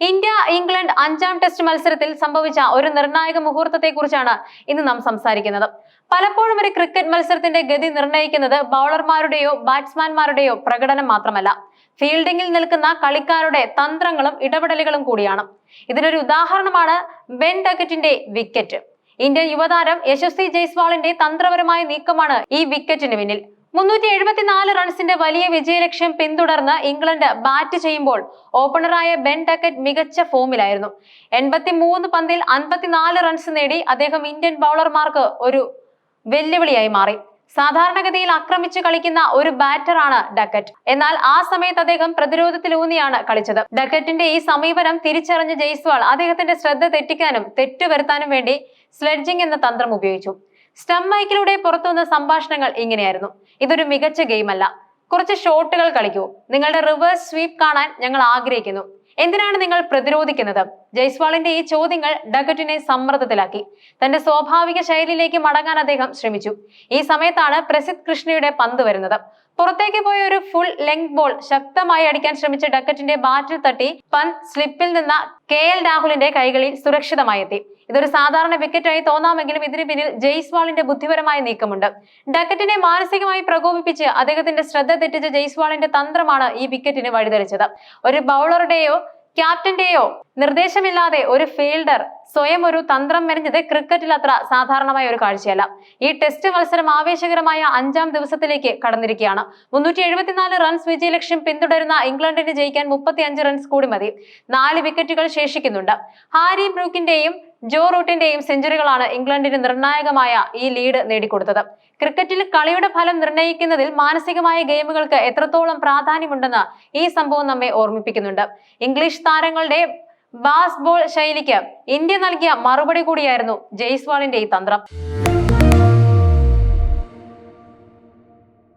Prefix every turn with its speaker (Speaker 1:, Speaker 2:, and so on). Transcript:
Speaker 1: India England അഞ്ചാം test മത്സരത്തിൽ സംഭവിച്ച ഒരു നിർണായക മുഹൂർത്തത്തെക്കുറിച്ചാണ് ഇന്ന് നാം സംസാരിക്കുന്നത്. പലപ്പോഴും ഒരു ക്രിക്കറ്റ് മത്സരത്തിന്റെ ഗതി നിർണയിക്കുന്നത് ബൗളർമാരുടെയോ ബാറ്റ്സ്മാൻമാരുടെയോ പ്രകടനം മാത്രമല്ല. ഫീൽഡിംഗിൽ നിൽക്കുന്ന കളിക്കാരുടെ തന്ത്രങ്ങളും ഇടപെടലുകളും കൂടിയാണ്. ഇതിനൊരു ഉദാഹരണമാണ് ബെൻ ഡക്കറ്റിന്റെ വിക്കറ്റ്. ഇന്ത്യൻ യുവതാരം യശസ്വി ജയ്സ്വാളിന്റെ തന്ത്രപരമായ നീക്കമാണ് ഈ വിക്കറ്റിന് പിന്നിൽ. മുന്നൂറ്റി എഴുപത്തിനാല് റൺസിന്റെ വലിയ വിജയലക്ഷ്യം പിന്തുടർന്ന് ഇംഗ്ലണ്ട് ബാറ്റ് ചെയ്യുമ്പോൾ ഓപ്പണറായ ബെൻ ടക്കറ്റ് മികച്ച ഫോമിലായിരുന്നു. എൺപത്തി മൂന്ന് പന്തിൽ അൻപത്തിനാല് റൺസ് നേടി അദ്ദേഹം ഇന്ത്യൻ ബൗളർമാർക്ക് ഒരു വെല്ലുവിളിയായി മാറി. സാധാരണഗതിയിൽ ആക്രമിച്ചു കളിക്കുന്ന ഒരു ബാറ്ററാണ് ഡക്കറ്റ്. എന്നാൽ ആ സമയത്ത് അദ്ദേഹം പ്രതിരോധത്തിലൂന്നിയാണ് കളിച്ചത്. ഡക്കറ്റിന്റെ ഈ സമീപനം തിരിച്ചറിഞ്ഞ ജയ്സ്വാൾ അദ്ദേഹത്തിന്റെ ശ്രദ്ധ തെറ്റിക്കാനും തെറ്റുവരുത്താനും വേണ്ടി സ്ലെഡ്ജിംഗ് എന്ന തന്ത്രം ഉപയോഗിച്ചു. സ്റ്റംപ് മൈക്കിലൂടെ പുറത്തുവന്ന സംഭാഷണങ്ങൾ ഇങ്ങനെയായിരുന്നു. ഇതൊരു മികച്ച ഗെയിം അല്ല. കുറച്ച് ഷോട്ടുകൾ കളിക്കൂ. നിങ്ങളുടെ റിവേഴ്സ് സ്വീപ്പ് കാണാൻ ഞങ്ങൾ ആഗ്രഹിക്കുന്നു. എന്തിനാണ് നിങ്ങൾ പ്രതിരോധിക്കുന്നത്? ജയ്സ്വാളിന്റെ ഈ ചോദ്യങ്ങൾ ഡഗറ്റിനെ സമ്മർദ്ദത്തിലാക്കി. തന്റെ സ്വാഭാവിക ശൈലിയിലേക്ക് മടങ്ങാൻ അദ്ദേഹം ശ്രമിച്ചു. ഈ സമയത്താണ് പ്രസിദ്ധ് കൃഷ്ണയുടെ പന്ത് വരുന്നത്. പുറത്തേക്ക് പോയ ഒരു ഫുൾ ലെങ്ത് ബോൾ ശക്തമായി അടിക്കാൻ ശ്രമിച്ച ഡക്കറ്റിന്റെ ബാറ്റിൽ തട്ടി പന്ത് സ്ലിപ്പിൽ നിന്ന കെ എൽ രാഹുലിന്റെ കൈകളിൽ സുരക്ഷിതമായി എത്തി ഇതൊരു സാധാരണ വിക്കറ്റായി തോന്നാമെങ്കിലും ഇതിന് പിന്നിൽ ജയ്സ്വാളിന്റെ ബുദ്ധിപരമായ നീക്കമുണ്ട്. ഡക്കറ്റിനെ മാനസികമായി പ്രകോപിപ്പിച്ച് അദ്ദേഹത്തിന്റെ ശ്രദ്ധ തെറ്റിച്ച ജയ്സ്വാളിന്റെ തന്ത്രമാണ് ഈ വിക്കറ്റിന് വഴിതെളിച്ചത്. ഒരു ബൗളറുടെയോ ക്യാപ്റ്റന്റെയോ നിർദ്ദേശമില്ലാതെ ഒരു ഫീൽഡർ സ്വയം ഒരു തന്ത്രം മെനഞ്ഞത് ക്രിക്കറ്റിൽ അത്ര സാധാരണമായ ഒരു കാഴ്ചയല്ല. ഈ ടെസ്റ്റ് മത്സരം ആവേശകരമായ അഞ്ചാം ദിവസത്തിലേക്ക് കടന്നിരിക്കുകയാണ്. മുന്നൂറ്റി എഴുപത്തിനാല് റൺസ് വിജയലക്ഷ്യം പിന്തുടരുന്ന ഇംഗ്ലണ്ടിന് ജയിക്കാൻ മുപ്പത്തി അഞ്ച് റൺസ് കൂടി മതി. നാല് വിക്കറ്റുകൾ ശേഷിക്കുന്നുണ്ട്. ഹാരി ബ്രൂക്കിന്റെയും ജോ റൂട്ടിന്റെയും സെഞ്ചുറികളാണ് ഇംഗ്ലണ്ടിന് നിർണായകമായ ഈ ലീഡ് നേടിക്കൊടുത്തത്. ക്രിക്കറ്റിൽ കളിയുടെ ഫലം നിർണയിക്കുന്നതിൽ മാനസികമായ ഗെയിമുകൾക്ക് എത്രത്തോളം പ്രാധാന്യമുണ്ടെന്ന് ഈ സംഭവം നമ്മെ ഓർമ്മിപ്പിക്കുന്നുണ്ട്. ഇംഗ്ലീഷ് താരങ്ങളുടെ ബാസ് ബോൾ ശൈലിക്ക് ഇന്ത്യ നൽകിയ മറുപടി കൂടിയായിരുന്നു ജയ്സ്വാളിന്റെ ഈ തന്ത്രം.